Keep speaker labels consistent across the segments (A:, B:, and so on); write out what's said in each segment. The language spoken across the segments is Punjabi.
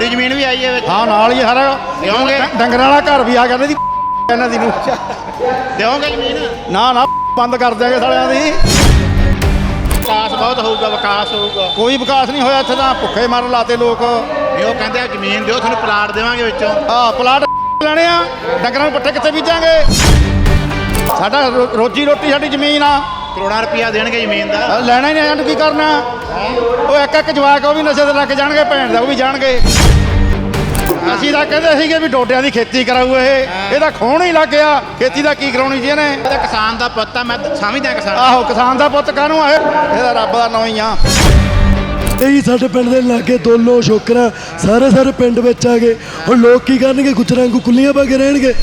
A: ਤੁਹਾਡੀ ਜ਼ਮੀਨ ਵੀ ਆਈ ਹੈ ਵਿੱਚ?
B: ਹਾਂ ਨਾਲ ਹੀ ਸਾਰਾ।
A: ਦਿਓਗੇ?
B: ਡੰਗਰਾਂ ਵਾਲਾ ਘਰ ਵੀ ਆ ਗਿਆ ਇਹਨਾਂ ਦੀ ਇਹਨਾਂ ਦੀ ਨੂੰ
A: ਦਿਓਗੇ ਜ਼ਮੀਨ?
B: ਨਾ ਨਾ ਬੰਦ ਕਰ ਦਿਆਂਗੇ ਸਾਲਿਆਂ ਦੀ।
A: ਵਿਕਾਸ ਬਹੁਤ ਹੋਊਗਾ ਵਿਕਾਸ ਹੋਊਗਾ।
B: ਕੋਈ ਵਿਕਾਸ ਨਹੀਂ ਹੋਇਆ ਇੱਥੇ ਤਾਂ ਭੁੱਖੇ ਮਰਨ ਲਾਤੇ ਲੋਕ।
A: ਉਹ ਕਹਿੰਦੇ ਆ ਜ਼ਮੀਨ ਦਿਓ ਤੁਹਾਨੂੰ ਪਲਾਟ ਦੇਵਾਂਗੇ ਵਿੱਚੋਂ।
B: ਆ ਪਲਾਟ ਲੈਣੇ ਆ ਡੰਗਰਾਂ ਨੂੰ ਪੱਠੇ ਕਿੱਥੇ ਬੀਜਾਂਗੇ? ਸਾਡਾ ਰੋਜੀ ਰੋਟੀ ਸਾਡੀ ਜ਼ਮੀਨ ਆ।
A: ਕਰੋੜਾਂ ਰੁਪਇਆ ਦੇਣਗੇ ਜ਼ਮੀਨ ਦਾ।
B: ਲੈਣਾ ਹੀ ਨਹੀਂ ਇਹਨੂੰ ਕੀ ਕਰਨਾ? ਉਹ ਇੱਕ ਇੱਕ ਜਵਾਕ ਉਹ ਵੀ ਨਸ਼ੇ ਤੇ ਲੱਗ ਜਾਣਗੇ ਭੈਣ ਦਾ ਉਹ ਵੀ ਜਾਣਗੇ। ਅਸੀਂ ਤਾਂ ਕਹਿੰਦੇ ਸੀਗੇ ਵੀ ਡੋਡਿਆਂ ਦੀ ਖੇਤੀ ਕਰਾਊ ਇਹ। ਇਹਦਾ ਖੋਣ ਹੀ ਲੱਗ ਗਿਆ। ਖੇਤੀ ਦਾ ਕੀ ਕਰਾਉਣੀ ਜੀ ਇਹਨੇ?
A: ਇਹਦਾ ਕਿਸਾਨ ਦਾ ਪੁੱਤ ਆ ਮੈਂ ਤਾਂ ਸਮਝਦਾ ਕਿਸਾਨ।
B: ਆਹੋ ਕਿਸਾਨ ਦਾ ਪੁੱਤ ਕਾਹਨੂੰ ਆ? ਇਹ ਇਹਦਾ ਰੱਬ ਦਾ ਨਾਂ ਹੀ ਆ।
C: ਇਹੀ ਸਾਡੇ ਪਿੰਡ ਦੇ ਲਾਗੇ ਦੋਨੋਂ ਸ਼ੋਕਰਾ ਸਾਰੇ ਸਾਰੇ ਪਿੰਡ ਵਿੱਚ ਆ ਗਏ। ਹੁਣ ਲੋਕ ਕੀ ਕਰਨਗੇ? ਗੁੱਜਰਾਂ ਵਾਂਗੂ ਕੁੱਲੀਆਂ ਪਾ ਕੇ ਰਹਿਣਗੇ।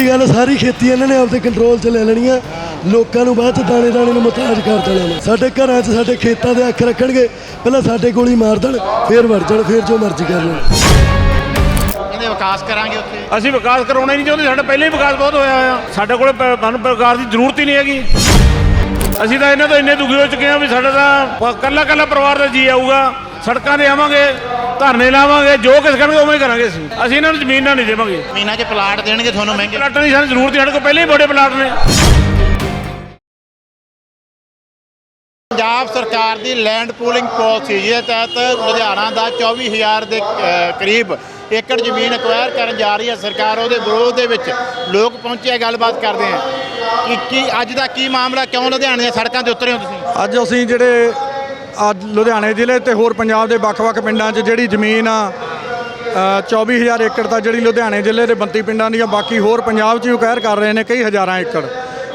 C: ਇਹ ਗੱਲ ਸਾਰੀ ਖੇਤੀ ਇਹਨਾਂ ਨੇ ਆਪਦੇ ਕੰਟਰੋਲ 'ਚ ਲੈ ਲੈਣੀ ਆ। ਲੋਕਾਂ ਨੂੰ ਬਾਅਦ 'ਚ ਦਾਣੇ ਦਾਣੇ ਨੂੰ ਮੁਤਾਜ ਕਰ ਦੇਣਾ ਨੇ। ਸਾਡੇ ਘਰਾਂ 'ਚ ਸਾਡੇ ਖੇਤਾਂ ਦੇ ਅੱਖ ਰੱਖਣਗੇ ਪਹਿਲਾਂ ਸਾਡੇ ਗੋਲੀ ਮਾਰ ਦੇਣ ਫੇਰ ਵੜ ਜਾਣ ਫੇਰ ਜੋ ਮਰਜ਼ੀ ਕਰ ਲੈਣ।
A: ਕਹਿੰਦੇ ਵਿਕਾਸ ਕਰਾਂਗੇ ਉੱਥੇ।
D: ਅਸੀਂ ਵਿਕਾਸ ਕਰਾਉਣਾ ਹੀ ਨਹੀਂ ਚਾਹੁੰਦੇ ਸਾਡਾ ਪਹਿਲਾਂ ਹੀ ਵਿਕਾਸ ਬਹੁਤ ਹੋਇਆ ਹੋਇਆ। ਸਾਡੇ ਕੋਲ ਸਾਨੂੰ ਪ੍ਰਕਾਰ ਦੀ ਜ਼ਰੂਰਤ ਹੀ ਨਹੀਂ ਹੈਗੀ। ਅਸੀਂ ਤਾਂ ਇਹਨਾਂ ਤੋਂ ਇੰਨੇ ਦੁਖੀ ਹੋ ਚੁੱਕੇ ਹਾਂ ਵੀ ਸਾਡਾ ਤਾਂ ਕੱਲਾ ਕੱਲਾ ਪਰਿਵਾਰ ਦਾ ਜੀ ਆਊਗਾ। ਸੜਕਾਂ ਤੇ ਆਵਾਂਗੇ। ਧਰਨੇ ਲਾਵਾਂਗੇ ਜੋ ਕਿਸ ਕਰਨਗੇ ਉਵੇਂ ਹੀ ਕਰਾਂਗੇ ਅਸੀਂ। ਅਸੀਂ ਇਹਨਾਂ ਨੂੰ ਜ਼ਮੀਨ ਨਹੀਂ ਦੇਵਾਂਗੇ।
A: ਜ਼ਮੀਨਾਂ 'ਚ ਪਲਾਟ ਦੇਣਗੇ ਤੁਹਾਨੂੰ ਮਹਿੰਗੇ।
D: ਪਲਾਟਾਂ ਦੀ ਸਾਨੂੰ ਜ਼ਰੂਰਤ ਹੀ ਸਾਡੇ ਕੋਲ ਪਹਿਲਾਂ ਹੀ ਬੜੇ ਪਲਾਟ ਨੇ।
A: ਪੰਜਾਬ ਸਰਕਾਰ ਦੀ ਲੈਂਡ ਪੂਲਿੰਗ ਪਾਲਿਸੀ ਜਿਹਦੇ ਤਹਿਤ ਲੁਧਿਆਣਾ ਦਾ 24000 ਦੇ ਅ, ਕਰੀਬ ਏਕੜ ਜ਼ਮੀਨ ਅਕਵਾਇਰ ਕਰਨ ਜਾ ਰਹੀ ਹੈ ਸਰਕਾਰ ਉਹਦੇ ਵਿਰੋਧ ਦੇ ਵਿੱਚ ਲੋਕ ਪਹੁੰਚੇ ਆ ਗੱਲਬਾਤ ਕਰਦੇ ਆ। ਕਿ ਕੀ ਅੱਜ ਦਾ ਕੀ ਮਾਮਲਾ ਕਿਉਂ ਲੁਧਿਆਣੇ ਦੀਆਂ ਸੜਕਾਂ ਤੇ ਉਤਰੇ ਹੋ ਤੁਸੀਂ?
B: ਅੱਜ ਅਸੀਂ ਜਿਹੜੇ ਅੱਜ ਲੁਧਿਆਣੇ ਜ਼ਿਲ੍ਹੇ ਤੇ ਹੋਰ ਪੰਜਾਬ ਦੇ ਵੱਖ-ਵੱਖ ਪਿੰਡਾਂ 'ਚ ਜਿਹੜੀ ਜ਼ਮੀਨ ਆ ਅ, 24000 ਏਕੜ ਤਾਂ ਜਿਹੜੀ ਲੁਧਿਆਣੇ ਜ਼ਿਲ੍ਹੇ ਦੇ 32 ਪਿੰਡਾਂ ਦੀਆਂ ਬਾਕੀ ਹੋਰ ਪੰਜਾਬ 'ਚ ਵੀ ਅਕਵਾਇਰ ਕਰ ਰਹੇ ਨੇ ਕਈ ਹਜ਼ਾਰਾਂ ਏਕੜ।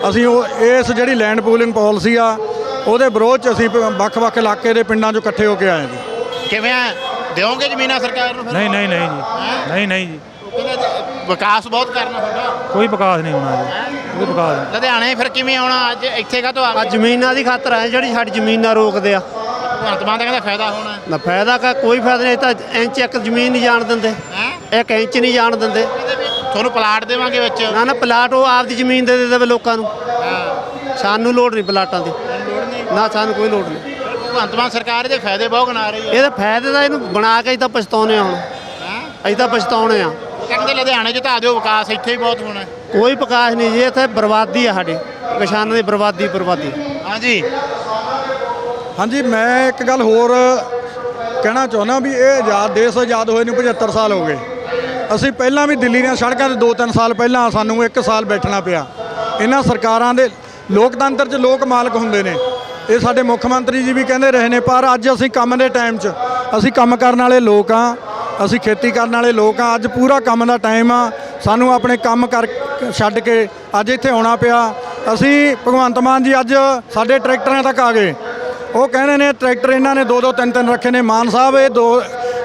B: ਅਸੀਂ ਉਹ ਇਸ ਜਿਹੜੀ ਲੈਂਡ ਪੂਲਿੰਗ ਪਾਲਿਸੀ ਆ ਉਹਦੇ ਵਿਰੋਧ 'ਚ ਅਸੀਂ ਵੱਖ-ਵੱਖ ਇਲਾਕੇ ਦੇ ਪਿੰਡਾਂ 'ਚੋਂ ਇਕੱਠੇ ਹੋ ਕੇ ਆਏ ਜੀ।
A: ਕਿਵੇਂ ਆ? ਦਿਓਗੇ ਜ਼ਮੀਨਾਂ ਸਰਕਾਰ ਨੂੰ ਫਿਰ?
E: ਨਹੀਂ ਨਹੀਂ ਨਹੀਂ ਜੀ। ਨਹੀਂ ਨਹੀਂ ਜੀ।
A: ਵਿਕਾਸ ਬਹੁਤ ਕਰਨਾ ਤੁਹਾਡਾ।
E: ਕੋਈ ਵਿਕਾਸ ਨਹੀਂ ਹੋਣਾ ਜੀ। ਕੋਈ ਵਿਕਾਸ ਨਹੀਂ।
A: ਲੁਧਿਆਣੇ ਫਿਰ ਕਿਵੇਂ ਆਉਣਾ? ਅੱਜ ਇੱਥੇ ਕਾ ਤੋਂ ਆ
F: ਆ ਜ਼ਮੀਨਾਂ ਦੀ ਖਾਤਰ ਹੈ ਜਿਹੜੀ ਸਾਡੀ ਜ਼ਮੀਨ ਰੋਕਦੇ ਆ।
A: ਭਗਵੰਤ ਮਾਨ ਦਾ ਕਹਿੰਦਾ ਫਾਇਦਾ ਹੋਣਾ
F: ਨਾ ਫਾਇਦਾ ਕਾ ਕੋਈ ਫਾਇਦਾ ਨਹੀਂ ਇਹ ਤਾਂ ਇੰਚ ਇੱਕ ਜ਼ਮੀਨ ਨਹੀਂ ਜਾਣ ਦਿੰਦੇ।
A: ਹੈ?
F: ਇੱਕ ਇੰਚ ਨਹੀਂ ਜਾਣ ਦਿੰਦੇ।
A: ਤੁਹਾਨੂੰ ਪਲਾਟ ਦੇਵਾਂਗੇ ਵਿੱਚ।
F: ਨਾ ਨਾ ਪਲਾਟ ਉਹ ਆਪਦੀ ਜ਼ਮੀਨ ਦੇ ਦੇ ਦੇਵੇ ਲੋਕਾਂ ਨੂੰ। ਸਾਨੂੰ ਲੋੜ ਨਹੀਂ ਪਲਾਟਾਂ ਦੀ। ਨਾ ਸਾਨੂੰ ਕੋਈ ਲੋੜ ਨਹੀਂ।
A: ਭਗਵੰਤ ਮਾਨ ਸਰਕਾਰ ਇਹਦੇ ਫਾਇਦੇ ਬਹੁਤ ਗਿਣਾ ਰਹੀ ਹੈ।
F: ਇਹਦੇ ਫਾਇਦੇ ਦਾ ਇਹਨੂੰ ਬਣਾ ਕੇ ਅਸੀਂ ਤਾਂ ਪਛਤਾਉਨੇ ਆ ਹੁਣ।
A: ਹੈਂ?
F: ਅਸੀਂ ਤਾਂ ਪਛਤਾਉਨੇ ਆ
A: ਕਹਿੰਦੇ ਲੁਧਿਆਣੇ ਚ ਢਾ ਦਿਓ ਵਿਕਾਸ ਇੱਥੇ ਹੀ ਬਹੁਤ ਹੋਣਾ ਹੈ।
F: ਕੋਈ ਪ੍ਰਕਾਸ਼ ਨਹੀਂ ਜੀ ਇੱਥੇ ਬਰਬਾਦੀ ਆ ਸਾਡੀ। ਕਿਸਾਨਾਂ ਦੀ ਬਰਬਾਦੀ ਬਰਬਾਦੀ।
A: ਹਾਂਜੀ।
B: ਹਾਂਜੀ, ਮੈਂ ਇੱਕ ਗੱਲ ਹੋਰ ਕਹਿਣਾ ਚਾਹੁੰਦਾ ਵੀ ਇਹ ਆਜ਼ਾਦ ਦੇਸ਼ ਆਜ਼ਾਦ ਹੋਏ ਨੂੰ 75 ਸਾਲ ਹੋ ਗਏ। ਅਸੀਂ ਪਹਿਲਾਂ ਵੀ ਦਿੱਲੀ ਦੀਆਂ ਸੜਕਾਂ ਤੇ 2-3 ਸਾਲ ਪਹਿਲਾਂ ਸਾਨੂੰ 1 ਸਾਲ ਬੈਠਣਾ ਪਿਆ। ਇਹਨਾਂ ਸਰਕਾਰਾਂ ਦੇ ਲੋਕਤੰਤਰ 'ਚ ਲੋਕ ਮਾਲਕ ਹੁੰਦੇ ਨੇ। ਇਹ ਸਾਡੇ ਮੁੱਖ ਮੰਤਰੀ ਜੀ ਵੀ ਕਹਿੰਦੇ ਰਹੇ ਨੇ, ਪਰ ਅੱਜ ਅਸੀਂ ਕੰਮ ਦੇ ਟਾਈਮ 'ਚ, ਅਸੀਂ ਕੰਮ ਕਰਨ ਵਾਲੇ ਲੋਕ ਆ ਅਸੀਂ ਖੇਤੀ ਕਰਨ ਵਾਲੇ ਲੋਕ ਆ ਅੱਜ ਪੂਰਾ ਕੰਮ ਦਾ ਟਾਈਮ ਆ, ਸਾਨੂੰ ਆਪਣੇ ਕੰਮ ਕਰ ਛੱਡ ਕੇ ਅੱਜ ਇੱਥੇ ਆਉਣਾ ਪਿਆ। ਅਸੀਂ ਭਗਵੰਤ ਮਾਨ ਜੀ ਅੱਜ ਸਾਡੇ ਟਰੈਕਟਰਾਂ ਤੱਕ ਆ ਗਏ। ਉਹ ਕਹਿੰਦੇ ਨੇ ਟਰੈਕਟਰ ਇਹਨਾਂ ਨੇ ਦੋ ਦੋ ਤਿੰਨ ਤਿੰਨ ਰੱਖੇ ਨੇ। ਮਾਨ ਸਾਹਿਬ, ਇਹ ਦੋ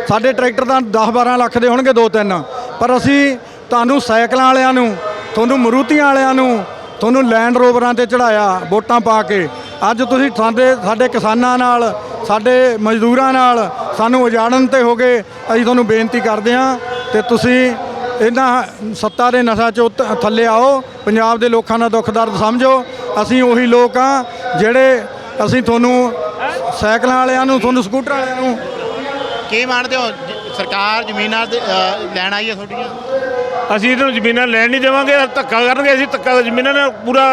B: ਸਾਡੇ ਟਰੈਕਟਰ ਤਾਂ 10 12 ਲੱਖ ਦੇ ਹੋਣਗੇ ਦੋ ਤਿੰਨ ਪਰ ਅਸੀਂ ਤੁਹਾਨੂੰ ਸਾਈਕਲਾਂ ਵਾਲਿਆਂ ਨੂੰ, ਤੁਹਾਨੂੰ ਮਰੂਤੀਆਂ ਵਾਲਿਆਂ ਨੂੰ, ਤੁਹਾਨੂੰ ਲੈਂਡ ਰੋਵਰਾਂ ਤੇ ਚੜਾਇਆ ਵੋਟਾਂ ਪਾ ਕੇ। ਅੱਜ ਤੁਸੀਂ ਸਾਡੇ ਸਾਡੇ ਕਿਸਾਨਾਂ ਨਾਲ, ਸਾਡੇ ਮਜ਼ਦੂਰਾਂ ਨਾਲ ਸਾਨੂੰ ਉਜਾੜਨ ਤੇ ਹੋ ਗਏ। ਅਸੀਂ ਤੁਹਾਨੂੰ ਬੇਨਤੀ ਕਰਦੇ ਹਾਂ ਤੇ ਤੁਸੀਂ ਇਹਨਾਂ ਸੱਤਾ ਦੇ ਨਸ਼ਾ ਚੋਂ ਉੱਤ- ਥੱਲੇ ਆਓ। ਪੰਜਾਬ ਦੇ ਲੋਕਾਂ ਦਾ ਦੁੱਖ ਦਰਦ ਸਮਝੋ। ਅਸੀਂ ਉਹੀ ਲੋਕ ਆ ਜਿਹੜੇ ਅਸੀਂ ਤੁਹਾਨੂੰ ਸਾਈਕਲਾਂ ਵਾਲਿਆਂ ਨੂੰ ਤੁਹਾਨੂੰ ਸਕੂਟਰ ਵਾਲਿਆਂ ਨੂੰ
A: ਕੀ ਮੰਨਦੇ ਹੋ? ਜ- ਸਰਕਾਰ ਜ਼ਮੀਨਾਂ ਦੇ, ਅ, ਲੈਣ ਆਈ ਹੈ ਤੁਹਾਡੀਆਂ?
D: ਅਸੀਂ ਇਹਨਾਂ ਨੂੰ ਜ਼ਮੀਨਾਂ ਲੈਣ ਨਹੀਂ ਦੇਵਾਂਗੇ ਧੱਕਾ ਕਰਨਗੇ ਅਸੀਂ ਧੱਕਾ ਜ਼ਮੀਨਾਂ ਨਾਲ ਪੂਰਾ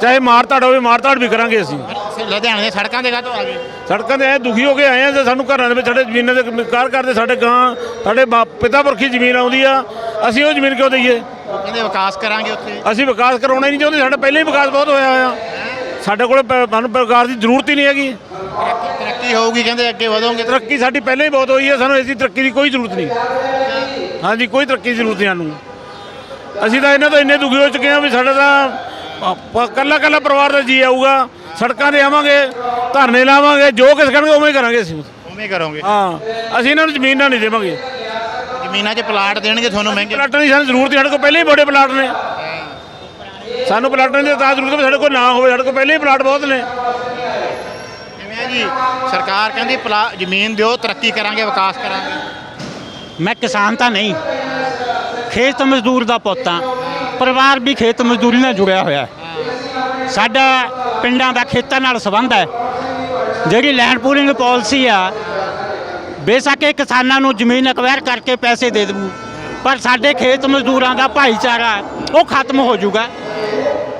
D: ਚਾਹੇ ਮਾਰ ਧਾੜ ਹੋਵੇ ਮਾਰ ਧਾੜ ਵੀ ਕਰਾਂਗੇ ਅਸੀਂ।
A: ਲੁਧਿਆਣੇ ਦੀਆਂ ਸੜਕਾਂ ਦੇ ਕਾ ਤੋਂ ਆ ਗਏ?
D: ਸੜਕਾਂ ਤੇ ਐ ਦੁਖੀ ਹੋ ਕੇ ਆਏ ਆ ਤੇ ਸਾਨੂੰ ਘਰਾਂ ਦੇ ਵਿੱਚ ਸਾਡੇ ਜ਼ਮੀਨਾਂ ਦੇ ਕਾਰ ਕਰਦੇ ਸਾਡੇ ਗਾਂ ਸਾਡੇ ਬਾਪ- ਪਿਤਾ ਪੁਰਖੀ ਜ਼ਮੀਨ ਆਉਂਦੀ ਆ ਅਸੀਂ ਉਹ ਜ਼ਮੀਨ ਕਿਉਂ ਦਈਏ?
A: ਉਹ ਕਹਿੰਦੇ ਵਿਕਾਸ ਕਰਾਂਗੇ ਉੱਥੇ।
D: ਅਸੀਂ ਵਿਕਾਸ ਕਰਾਉਣਾ ਹੀ ਨਹੀਂ ਚਾਹੁੰਦੇ ਸਾਡਾ ਪਹਿਲਾਂ ਹੀ ਵਿਕਾਸ ਬਹੁਤ ਹੋਇਆ ਹੋਇਆ ਸਾਡੇ ਕੋਲ ਪ- ਸਾਨੂੰ ਪ੍ਰਕਾਰ ਦੀ ਜ਼ਰੂਰਤ ਹੀ ਨਹੀਂ ਹੈਗੀ।
A: ਤਰੱਕੀ- ਹੋਊਗੀ ਕਹਿੰਦੇ ਅੱਗੇ ਵਧੋਗੇ
D: ਤਰੱਕੀ ਸਾਡੀ ਪਹਿਲਾਂ ਹੀ ਬਹੁਤ ਹੋਈ ਹੈ ਸਾਨੂੰ ਇਸ ਦੀ ਤਰੱਕੀ ਦੀ ਕੋਈ ਜ਼ਰੂਰਤ ਨਹੀਂ। ਹਾਂਜੀ ਕੋਈ ਤਰੱਕੀ ਦੀ ਜ਼ਰੂਰਤ ਨਹੀਂ ਸਾਨੂੰ। ਅਸੀਂ ਤਾਂ ਇਹਨਾਂ ਤੋਂ ਇੰਨੇ ਦੁਖੀ ਹੋ ਚੁੱਕੇ ਹਾਂ ਵੀ ਸਾਡਾ ਤਾਂ ਕੱਲਾ ਕੱਲਾ ਪਰਿਵਾਰ ਦਾ ਜੀ ਆਊਗਾ। ਸੜਕਾਂ ਤੇ ਆਵਾਂਗੇ ਧਰਨੇ ਲਾਵਾਂਗੇ ਜੋ ਕਿਸ ਕਰਨਗੇ ਉਵੇਂ ਹੀ ਕਰਾਂਗੇ ਅਸੀਂ।
A: ਉਵੇਂ ਕਰੋਗੇ।
D: ਹਾਂ ਅਸੀਂ ਇਹਨਾਂ ਨੂੰ ਜ਼ਮੀਨ ਨਾ ਨਹੀਂ ਦੇਵਾਂਗੇ।
A: ਜ਼ਮੀਨਾਂ 'ਚ ਪਲਾਟ ਦੇਣਗੇ ਤੁਹਾਨੂੰ ਮਹਿੰਗੇ।
D: ਪਲਾਟਾਂ ਦੀ ਸਾਨੂੰ ਜ਼ਰੂਰਤ ਹੀ ਸਾਡੇ ਕੋਲ ਪਹਿਲਾਂ ਹੀ ਬੜੇ ਪਲਾਟ ਨੇ। ਸਾਨੂੰ ਪਲਾਟਾਂ ਦੀ ਤਾਂ ਜ਼ਰੂਰਤ ਹੈ ਵੀ ਸਾਡੇ ਕੋਲ ਨਾ ਹੋਵੇ ਸਾਡੇ ਕੋਲ ਪਹਿਲਾਂ ਹੀ ਪਲਾਟ ਬਹੁਤ ਨੇ।
A: ਕਿਵੇਂ ਆ ਜੀ? ਸਰਕਾਰ ਕਹਿੰਦੀ ਪਲਾ ਜ਼ਮੀਨ ਦਿਓ ਤਰੱਕੀ ਕਰਾਂਗੇ ਵਿਕਾਸ ਕਰਾਂਗੇ।
G: ਮੈਂ ਕਿਸਾਨ ਤਾਂ ਨਹੀਂ। ਖੇਤ ਮਜ਼ਦੂਰ ਦਾ ਪੁੱਤ ਹਾਂ। ਪਰਿਵਾਰ ਵੀ ਖੇਤ ਮਜ਼ਦੂਰੀ ਨਾਲ ਜੁੜਿਆ ਹੋਇਆ ਹੈ। ਸਾਡਾ ਪਿੰਡਾਂ ਦਾ ਖੇਤਾਂ ਨਾਲ ਸੰਬੰਧ ਹੈ। ਜਿਹੜੀ ਲੈਂਡ ਪੂਲਿੰਗ ਪਾਲਿਸੀ ਆ ਬੇਸ਼ੱਕ ਇਹ ਕਿਸਾਨਾਂ ਨੂੰ ਜ਼ਮੀਨ ਅਕਵਾਇਰ ਕਰਕੇ ਪੈਸੇ ਦੇ ਦੇਵੂ ਪਰ ਸਾਡੇ ਖੇਤ ਮਜ਼ਦੂਰਾਂ ਦਾ ਭਾਈਚਾਰਾ ਉਹ ਖਤਮ ਹੋ ਜਾਊਗਾ।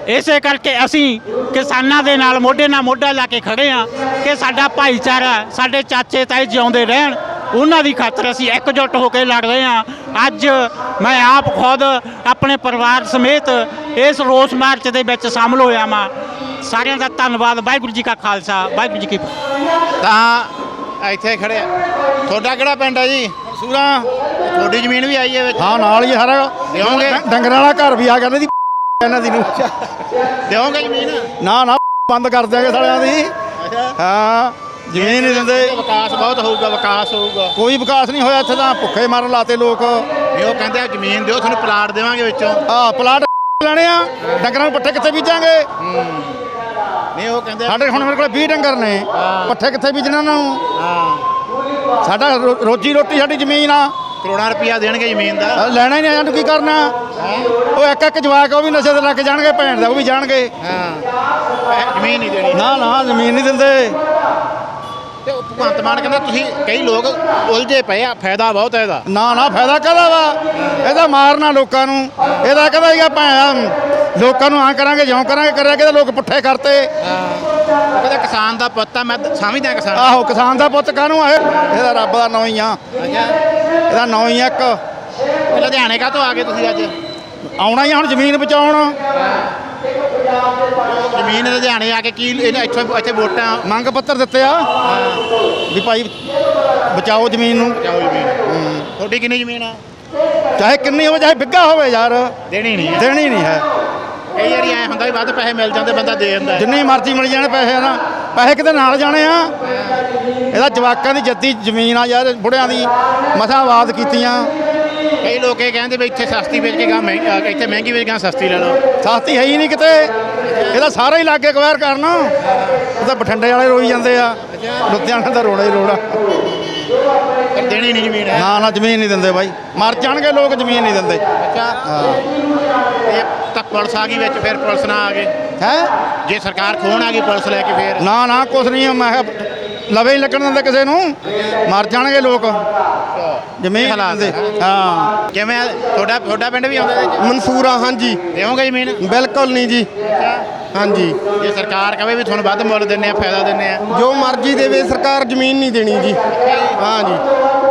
G: ਇਸੇ ਕਰਕੇ ਅਸੀਂ ਕਿਸਾਨਾਂ ਦੇ ਨਾਲ ਮੋਢੇ ਨਾਲ ਮੋਢਾ ਲਾ ਕੇ ਖੜੇ ਆ ਕਿ ਸਾਡਾ ਭਾਈਚਾਰਾ ਸਾਡੇ ਚਾਚੇ ਤਾਏ ਜਿਉਂਦੇ ਰਹਿਣ। ਉਹਨਾਂ ਦੀ ਖਾਤਰ ਅਸੀਂ ਇਕਜੁੱਟ ਹੋ ਕੇ ਲੜ ਰਹੇ ਆ ਅੱਜ ਮੈਂ ਆਪ ਖੁਦ ਆਪਣੇ ਪਰਿਵਾਰ ਸਮੇਤ ਇਸ ਰੋਸ ਮਾਰਚ ਦੇ ਵਿੱਚ ਸ਼ਾਮਲ ਹੋਇਆ ਮਾਂ ਸਾਰਿਆਂ ਦਾ ਧੰਨਵਾਦ। ਵਾਹਿਗੁਰੂ ਜੀ ਕਾ ਖਾਲਸਾ। ਵਾਹਿਗੁਰੂ ਜੀ ਕੀ ਫਤਿਹ।
A: ਤਾਂ ਇੱਥੇ ਖੜੇ ਆ ਤੁਹਾਡਾ ਕਿਹੜਾ ਪਿੰਡ ਹੈ ਜੀ?
B: ਸੂਰਾ
A: ਤੁਹਾਡੀ ਜ਼ਮੀਨ ਵੀ ਆਈ ਹੈ ਵਿੱਚ?
B: ਹਾਂ ਨਾਲ ਹੀ
A: ਦਿਓਗੇ?
B: ਡੰਗਰਾਂ ਵਾਲਾ ਘਰ ਵੀ ਆ ਗਿਆ। ਦੀ ਇਹਨਾਂ ਦੀ ਨੂੰ।
A: ਦਿਓਗੇ ਜ਼ਮੀਨ?
B: ਨਾ ਨਾ ਬੰਦ ਕਰ ਦਿਆਂਗੇ ਸਾਲਿਆਂ ਦੀ। ਹਾਂ ਜ਼ਮੀਨ ਨਹੀਂ ਦਿੰਦੇ।
A: ਵਿਕਾਸ ਬਹੁਤ ਹੋਊਗਾ ਵਿਕਾਸ ਹੋਊਗਾ।
B: ਕੋਈ ਵਿਕਾਸ ਨਹੀਂ ਹੋਇਆ ਇੱਥੇ ਤਾਂ ਭੁੱਖੇ ਮਾਰਨ ਲਾਤੇ ਲੋਕ।
A: ਉਹ ਕਹਿੰਦੇ ਆ ਜ਼ਮੀਨ ਦਿਓ ਤੁਹਾਨੂੰ ਪਲਾਟ ਦੇਵਾਂਗੇ ਵਿੱਚੋਂ।
B: ਆ ਪਲਾਟ ਲੈਣੇ ਆ। ਡੰਗਰਾਂ ਨੂੰ ਪੱਠੇ ਕਿੱਥੇ ਬੀਜਾਂਗੇ?
A: ਨਹੀਂ ਉਹ ਕਹਿੰਦੇ
B: ਸਾਡੇ ਹੁਣ ਮੇਰੇ ਕੋਲ 20 ਡੰਗਰ ਨੇ। ਪੱਠੇ ਕਿੱਥੇ ਬੀਜਣਾ ਉਹਨਾਂ ਨੂੰ?
A: ਹਾਂ।
B: ਸਾਡਾ ਰੋਜੀ ਰੋਟੀ ਸਾਡੀ ਜ਼ਮੀਨ ਆ।
A: ਕਰੋੜਾਂ ਰੁਪਇਆ ਦੇਣਗੇ ਜ਼ਮੀਨ ਦਾ।
B: ਲੈਣਾ ਹੀ ਨਹੀਂ ਸਾਨੂੰ ਕੀ ਕਰਨਾ? ਉਹ ਇੱਕ ਇੱਕ ਜਵਾਕ ਉਹ ਵੀ ਨਸ਼ੇ ਤੇ ਲੱਗ ਜਾਣਗੇ ਭੈਣ ਦਾ ਉਹ ਵੀ ਜਾਣਗੇ।
A: ਹਾਂ। ਜ਼ਮੀਨ ਨਹੀਂ ਦੇਣੀ।
B: ਨਾ ਨਾ ਜ਼ਮੀਨ ਨਹੀਂ ਦਿੰਦੇ।
A: ਤੇ ਉਹ ਭਗਵੰਤ ਮਾਨ ਕਹਿੰਦਾ ਤੁਸੀਂ ਕਈ ਲੋਕ ਉਲਝੇ ਪਏ ਆ ਫਾਇਦਾ ਬਹੁਤ ਹੈ ਇਹਦਾ।
B: ਨਾ ਨਾ ਫਾਇਦਾ ਕਾਹਦਾ ਵਾ? ਇਹਦਾ ਮਾਰਨਾ ਲੋਕਾਂ ਨੂੰ। ਇਹਦਾ ਕਹਿੰਦਾ ਸੀਗਾ ਭੈਣ ਲੋਕਾਂ ਨੂੰ ਆ ਕਰਾਂਗੇ ਜਿਉਂ ਕਰਾਂਗੇ ਕਰਿਆ ਕਿ ਲੋਕ ਪੁੱਠੇ ਕਰਤੇ।
A: ਉਹ ਕਹਿੰਦਾ ਕਿਸਾਨ ਦਾ ਪੁੱਤ ਆ ਮੈਂ ਤਾਂ ਸਮਝਦਾ ਕਿਸਾਨ
B: ਆਹੋ ਕਿਸਾਨ ਦਾ ਪੁੱਤ ਕਾਹਨੂੰ ਆ ਇਹ? ਇਹਦਾ ਰੱਬ ਦਾ ਨਾਂ ਹੀ ਆ। ਇਹਦਾ ਨਾਂ ਹੀ ਆ ਇੱਕ।
A: ਇਹ ਲੁਧਿਆਣੇ ਕਾ ਤੋਂ ਆ ਗਏ ਤੁਸੀਂ ਅੱਜ?
B: ਆਉਣਾ ਹੀ ਆ ਹੁਣ ਜ਼ਮੀਨ ਬਚਾਉਣ।
A: ਜ਼ਮੀਨ ਲੁਧਿਆਣੇ ਆ ਕੇ ਕੀ ਇਹਨਾਂ ਇੱਥੇ ਇੱਥੇ ਵੋਟਾਂ।
B: ਮੰਗ ਪੱਤਰ ਦਿੱਤੇ ਆ। ਵੀ ਭਾਈ ਬਚਾਓ ਜ਼ਮੀਨ ਨੂੰ।
A: ਜਾਓ ਜ਼ਮੀਨ। ਤੁਹਾਡੀ ਕਿੰਨੀ ਜ਼ਮੀਨ ਆ?
B: ਚਾਹੇ ਕਿੰਨੀ ਹੋਵੇ ਚਾਹੇ ਬਿੱਗਾ ਹੋਵੇ ਯਾਰ।
A: ਦੇਣੀ ਨਹੀਂ
B: ਦੇਣੀ ਨਹੀਂ ਹੈ।
A: ਕਈ ਵਾਰੀ ਐ ਹੁੰਦਾ ਵੀ ਵੱਧ ਪੈਸੇ ਮਿਲ ਜਾਂਦੇ ਬੰਦਾ ਦੇ ਦਿੰਦਾ ਹੈ।
B: ਜਿੰਨੀ ਮਰਜ਼ੀ ਮਿਲ ਜਾਣ ਪੈਸੇ ਨਾ ਪੈਸੇ ਕਿਤੇ ਨਾਲ ਜਾਣੇ ਆ। ਇਹਦਾ ਜਵਾਕਾਂ ਦੀ ਜੱਦੀ ਜ਼ਮੀਨ ਆ ਯਾਰ ਬੁੜਿਆਂ ਦੀ ਮਸਾਂ ਆਵਾਜ਼ ਕੀਤੀਆਂ।
A: ਕਈ ਲੋਕ ਇਹ ਕਹਿੰਦੇ ਵੀ ਇੱਥੇ ਸਸਤੀ ਵੇਚ ਕੇ ਗਾ ਮਹਿੰਗੀ ਇੱਥੇ ਮਹਿੰਗੀ ਵੇਚ ਕੇ ਗਾਂ ਸਸਤੀ ਲੈ ਲਓ।
B: ਸਸਤੀ ਹੈ ਹੀ ਨਹੀਂ ਕਿਤੇ। ਇਹਦਾ ਸਾਰਾ ਹੀ ਲਾਗੇ ਕਵੈਰ ਕਰਨ। ਉਹ ਤਾਂ ਬਠਿੰਡੇ ਵਾਲੇ ਰੋਈ ਜਾਂਦੇ ਆ। ਲੁਧਿਆਣਾ ਦਾ ਰੋਣਾ ਹੀ ਰੋਣਾ
A: ਦੇਣੀ ਨਹੀਂ ਜ਼ਮੀਨ ਹੈ।
B: ਨਾ ਨਾ ਜ਼ਮੀਨ ਨਹੀਂ ਦਿੰਦੇ ਬਾਈ। ਮਰ ਜਾਣਗੇ ਲੋਕ ਜ਼ਮੀਨ ਨਹੀਂ ਦਿੰਦੇ।
A: ਅੱਛਾ। ਇਹ ਤਾਂ ਪੁਲਿਸ ਆ ਗਈ ਵਿੱਚ ਫਿਰ ਪੁਲਿਸ ਨਾ ਆ ਗਏ
B: ਹੈ?
A: ਜੇ ਸਰਕਾਰ ਖੋਣ ਆ ਗਈ ਪੁਲਿਸ ਲੈ ਕੇ ਫਿਰ?
B: ਨਾ ਨਾ ਕੁਛ ਨਹੀਂ ਮੈਂ ਕਿਹਾ ਲਵੇ ਹੀ ਲੱਗਣ ਦਿੰਦੇ ਕਿਸੇ ਨੂੰ। ਮਰ ਜਾਣਗੇ ਲੋਕ। ਜ਼ਮੀਨ
A: ਹਾਲਾਤ
B: ਹਾਂ।
A: ਕਿਵੇਂ ਆ? ਤੁਹਾਡਾ ਤੁਹਾਡਾ ਪਿੰਡ ਵੀ ਆਉਂਦਾ ਇਹਦੇ ਚ
C: ਮਨਸੂਰਾ ਹਾਂਜੀ।
A: ਦੇਵੋਗੇ ਜ਼ਮੀਨ?
C: ਬਿਲਕੁਲ ਨਹੀਂ ਜੀ। ਹਾਂਜੀ।
A: ਜੇ ਸਰਕਾਰ ਕਵੇ ਵੀ ਤੁਹਾਨੂੰ ਵੱਧ ਮੁੱਲ ਦਿੰਨੇ ਆ ਫਾਇਦਾ ਦਿੰਨੇ ਆ।
C: ਜੋ ਮਰਜ਼ੀ ਦੇਵੇ ਸਰਕਾਰ ਜ਼ਮੀਨ ਨਹੀਂ ਦੇਣੀ ਜੀ। ਹਾਂਜੀ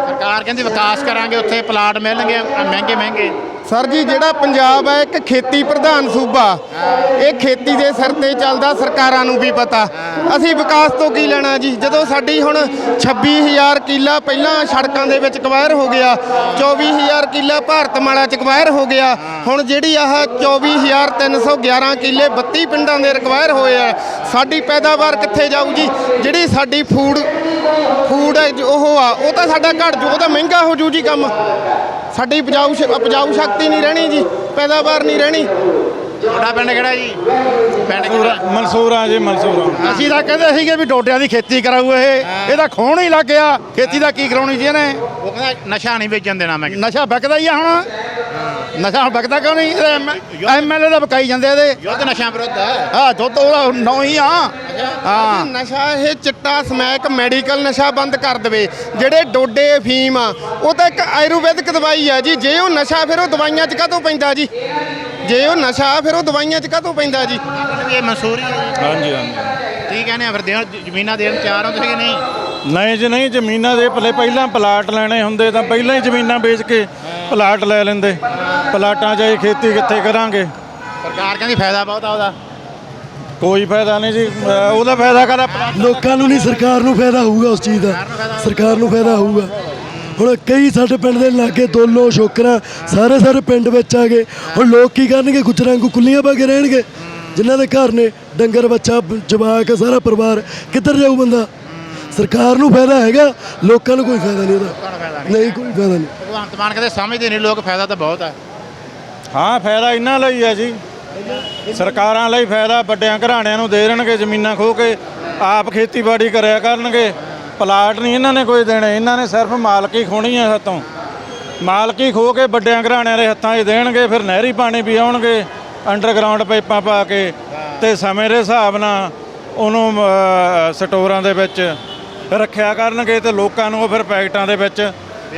A: ਸਰਕਾਰ ਕਹਿੰਦੀ ਵਿਕਾਸ ਕਰਾਂਗੇ ਉੱਥੇ ਪਲਾਟ ਮਿਲਣਗੇ ਮਹਿੰਗੇ ਮਹਿੰਗੇ।
C: ਸਰ ਜੀ, ਜਿਹੜਾ ਪੰਜਾਬ ਹੈ, ਇੱਕ ਖੇਤੀ ਪ੍ਰਧਾਨ ਸੂਬਾ। ਇਹ ਖੇਤੀ ਦੇ ਸਿਰ ਤੇ ਚੱਲਦਾ, ਸਰਕਾਰਾਂ ਨੂੰ ਵੀ ਪਤਾ। ਅਸੀਂ ਵਿਕਾਸ ਤੋਂ ਕੀ ਲੈਣਾ ਜੀ? ਜਦੋਂ ਸਾਡੀ ਹੁਣ 26000 ਕਿੱਲਾ ਪਹਿਲਾਂ ਸੜਕਾਂ ਦੇ ਵਿੱਚ ਕਵਾਇਰ ਹੋ ਗਿਆ 24000 ਕਿੱਲਾ ਭਾਰਤ ਮਾਲਾ ਚ ਕਵਾਇਰ ਹੋ ਗਿਆ, ਹੁਣ ਜਿਹੜੀ ਆਹ 24311 ਕਿੱਲੇ 32 ਪਿੰਡਾਂ ਦੇ ਰਿਕਵਾਇਰ ਹੋਏ ਆ, ਸਾਡੀ ਪੈਦਾਵਾਰ ਕਿੱਥੇ ਜਾਊ ਜੀ? ਜਿਹੜੀ ਸਾਡੀ ਫੂਡ ਫੂਡ ਹੈ ਜੋ ਉਹ ਆ, ਉਹ ਤਾਂ ਸਾਡਾ ਘਟ ਜੂ, ਉਹ ਤਾਂ ਮਹਿੰਗਾ ਹੋ ਜੂ ਜੀ ਕੰਮ। ਸਾਡੀ ਉਪਜਾਊ ਉਪਜਾਊ ਸ਼ਕਤੀ ਨਹੀਂ ਰਹਿਣੀ ਜੀ ਪੈਦਾਵਾਰ ਨਹੀਂ ਰਹਿਣੀ।
A: ਤੁਹਾਡਾ ਪਿੰਡ ਕਿਹੜਾ ਜੀ? ਪਿੰਡ ਕਿਹੜਾ?
E: ਮਨਸੂਰਾਂ ਜੀ ਮਨਸੂਰਾਂ
B: ਅਸੀਂ ਤਾਂ ਕਹਿੰਦੇ ਸੀਗੇ ਵੀ ਡੋਡਿਆਂ ਦੀ ਖੇਤੀ ਕਰਾਊ ਇਹ। ਇਹਦਾ ਖੋਣ ਹੀ ਲੱਗ ਗਿਆ। ਖੇਤੀ ਦਾ ਕੀ ਕਰਾਉਣੀ ਸੀ ਇਹਨੇ?
A: ਉਹ ਕਹਿੰਦਾ ਨਸ਼ਾ ਨਹੀਂ ਵੇਚਣ ਦੇਣਾ ਮੈਂ।
B: ਨਸ਼ਾ ਵਿਕਦਾ ਹੀ ਆ ਹੁਣ। ਨਸ਼ਾ ਹੁਣ ਵਿਕਦਾ ਕਿਉਂ ਨਹੀਂ? ਐਮਐਲਏ ਦਾ ਵਿਕਾਈ ਜਾਂਦੇ ਇਹਦੇ।
A: ਯੁੱਧ ਨਸ਼ਾ ਵਿਰੁੱਧ ਹੈ।
B: ਹਾਂ ਦੁੱਧ ਉਹਦਾ ਨੌ ਹੀ ਆ। ਹਾਂ।
C: ਨਸ਼ਾ ਇਹ ਚਿੱਟਾ ਸਮੈਕ ਮੈਡੀਕਲ ਨਸ਼ਾ ਬੰਦ ਕਰ ਦੇਵੇ। ਜਿਹੜੇ ਡੋਡੇ ਅਫੀਮ ਆ ਉਹ ਤਾਂ ਇੱਕ ਆਯੁਰਵੈਦਿਕ ਦਵਾਈ ਆ ਜੀ। ਜੇ ਉਹ ਨਸ਼ਾ ਫਿਰ ਉਹ ਦਵਾਈਆਂ 'ਚ ਕਾਹਤੋਂ ਪੈਂਦਾ ਜੀ? ਜੇ ਉਹ ਨਸ਼ਾ ਫਿਰ ਉਹ ਦਵਾਈਆਂ 'ਚ ਕਾਹਤੋਂ ਪੈਂਦਾ ਜੀ?
A: ਇਹ ਮਨਸੂਰੀ ਹੈ ਜੀ।
E: ਹਾਂਜੀ ਹਾਂਜੀ।
A: ਕੀ ਕਹਿੰਦੇ ਆ ਫਿਰ? ਦੇਣ ਜ਼ਮੀਨਾਂ ਦੇਣ ਤਿਆਰ ਹੋ ਤੁਸੀਂ ਕਿ ਨਹੀਂ?
E: ਨਹੀਂ ਜੀ ਨਹੀਂ। ਜ਼ਮੀਨਾਂ ਦੇ ਪਹਿਲੇ ਪਹਿਲਾਂ ਪਲਾਟ ਲੈਣੇ ਹੁੰਦੇ ਤਾਂ ਪਹਿਲਾਂ ਹੀ ਜ਼ਮੀਨਾਂ ਵੇਚ ਕੇ ਪਲਾਟ ਲੈ ਲੈਂਦੇ। ਪਲਾਟਾਂ 'ਚ ਇਹ ਖੇਤੀ ਕਿੱਥੇ ਕਰਾਂਗੇ?
A: ਸਰਕਾਰ ਕਹਿੰਦੀ ਫਾਇਦਾ ਬਹੁਤ ਆ ਉਹਦਾ।
E: ਕੋਈ ਫਾਇਦਾ ਨਹੀਂ ਜੀ। ਅਹ ਉਹਦਾ ਫਾਇਦਾ ਕਰ
C: ਲੋਕਾਂ ਨੂੰ ਨਹੀਂ ਸਰਕਾਰ ਨੂੰ ਫਾਇਦਾ ਹੋਊਗਾ ਉਸ ਚੀਜ਼ ਦਾ। ਸਰਕਾਰ ਨੂੰ ਫਾਇਦਾ ਹੋਊਗਾ। ਹੁਣ ਕਈ ਸਾਡੇ ਪਿੰਡ ਦੇ ਲਾਗੇ ਦੋਲੋ ਸ਼ੋਕਰਾਂ ਸਾਰੇ ਸਾਰੇ ਪਿੰਡ ਵਿੱਚ ਆ ਗਏ। ਹੁਣ ਲੋਕ ਕੀ ਕਰਨਗੇ? ਗੁਜਰਾਂ ਵਾਂਗੂ ਕੁੱਲੀਆਂ ਪਾ ਕੇ ਰਹਿਣਗੇ। ਜਿਨ੍ਹਾਂ ਦੇ ਘਰ ਨੇ ਡੰਗਰ ਬੱਚਾ ਜਵਾਕ ਸਾਰਾ ਪਰਿਵਾਰ। ਕਿੱਧਰ ਜਾਊ ਬੰਦਾ? ਸਰਕਾਰ ਨੂੰ ਫਾਇਦਾ ਹੈਗਾ ਲੋਕਾਂ ਨੂੰ ਕੋਈ ਫਾਇਦਾ ਨਹੀਂ ਉਹਦਾ। ਨਹੀਂ। ਕੋਈ ਫਾਇਦਾ ਨਹੀਂ।
A: ਭਗਵੰਤ ਮਾਨ ਕਹਿੰਦੇ ਸਮਝਦੇ ਨਹੀਂ ਲੋਕ ਫਾਇਦਾ ਤਾਂ ਬਹੁਤ ਆ
E: ਹਾਂ ਫਾਇਦਾ ਇਹਨਾਂ ਲਈ ਹੈ ਜੀ। ਸਰਕਾਰਾਂ ਲਈ ਫਾਇਦਾ ਵੱਡਿਆਂ ਘਰਾਣਿਆਂ ਨੂੰ ਦੇ ਦੇਣਗੇ ਜ਼ਮੀਨਾਂ ਖੋ ਕੇ ਆਪ ਖੇਤੀਬਾੜੀ ਕਰਿਆ ਕਰਨਗੇ। ਪਲਾਟ ਨਹੀਂ ਇਹਨਾਂ ਨੇ ਕੋਈ ਦੇਣੇ ਇਹਨਾਂ ਨੇ ਸਿਰਫ ਮਾਲਕੀ ਖੋਣੀ ਹੈ ਸਾਤੋਂ ਮਾਲਕੀ ਖੋ ਕੇ ਵੱਡਿਆਂ ਘਰਾਣਿਆਂ ਦੇ ਹੱਥਾਂ 'ਚ ਦੇਣਗੇ ਫਿਰ ਨਹਿਰੀ ਪਾਣੀ ਵੀ ਆਉਣਗੇ ਅੰਡਰਗਰਾਉਂਡ ਪਾਈਪਾਂ ਪਾ ਕੇ ਤੇ ਸਮੇਂ ਦੇ ਹਿਸਾਬ ਨਾਲ ਉਹਨੂੰ ਸਟੋਰਾਂ ਦੇ ਵਿੱਚ ਰੱਖਿਆ ਕਰਨਗੇ ਤੇ ਲੋਕਾਂ ਨੂੰ ਉਹ ਫਿਰ ਪੈਕਟਾਂ ਦੇ ਵਿੱਚ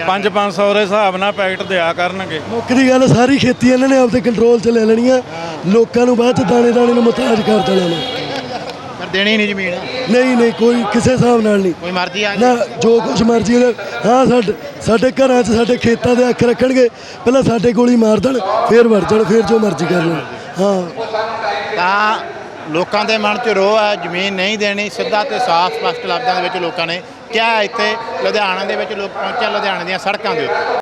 E: 5-500 ਦੇ ਹਿਸਾਬ ਨਾਲ ਪੈਕਟ ਦਿਆ ਕਰਨਗੇ।
C: ਮੁੱਖ ਦੀ ਗੱਲ ਸਾਰੀ ਖੇਤੀ ਇਹਨਾਂ ਨੇ ਆਪਦੇ ਕੰਟਰੋਲ 'ਚ ਲੈ ਲੈਣੀ ਆ। ਲੋਕਾਂ ਨੂੰ ਬਾਅਦ 'ਚ ਦਾਣੇ ਦਾਣੇ ਨੂੰ ਮੁਤਾਜ ਕਰ ਦੇਣਾ ਨੇ।
A: ਪਰ ਦੇਣੀ ਨਹੀਂ ਜ਼ਮੀਨ।
C: ਨਹੀਂ ਨਹੀਂ ਕੋਈ ਕਿਸੇ ਹਿਸਾਬ ਨਾਲ ਨਹੀਂ।
A: ਕੋਈ ਮਰਜ਼ੀ ਆ
C: ਨਾ ਜੋ ਕੁਝ ਮਰਜ਼ੀ ਉਹਦੇ ਹਾਂ ਸਾਡੇ ਸਾਡੇ ਘਰਾਂ 'ਚ ਸਾਡੇ ਖੇਤਾਂ ਦੇ ਅੱਖ ਰੱਖਣਗੇ। ਪਹਿਲਾਂ ਸਾਡੇ ਗੋਲੀ ਮਾਰ ਦੇਣ ਫੇਰ ਵੜ ਜਾਣ ਫੇਰ ਜੋ ਮਰਜ਼ੀ ਕਰ ਲੈਣ। ਹਾਂ।
A: ਤਾਂ ਲੋਕਾਂ ਦੇ ਮਨ 'ਚ ਰੋਹ ਹੈ, ਜ਼ਮੀਨ ਨਹੀਂ ਦੇਣੀ, ਸਿੱਧਾ ਤੇ ਸਾਫ਼ ਸਪਸ਼ਟ ਲਫ਼ਜ਼ਾਂ ਦੇ ਵਿੱਚ ਲੋਕਾਂ ਨੇ ਕਿਹਾ ਇੱਥੇ ਲੁਧਿਆਣਾ ਦੇ ਵਿੱਚ ਲੋਕ ਪਹੁੰਚੇ ਲੁਧਿਆਣੇ ਦੀਆਂ ਸੜਕਾਂ ਦੇ ਉੱਤੇ।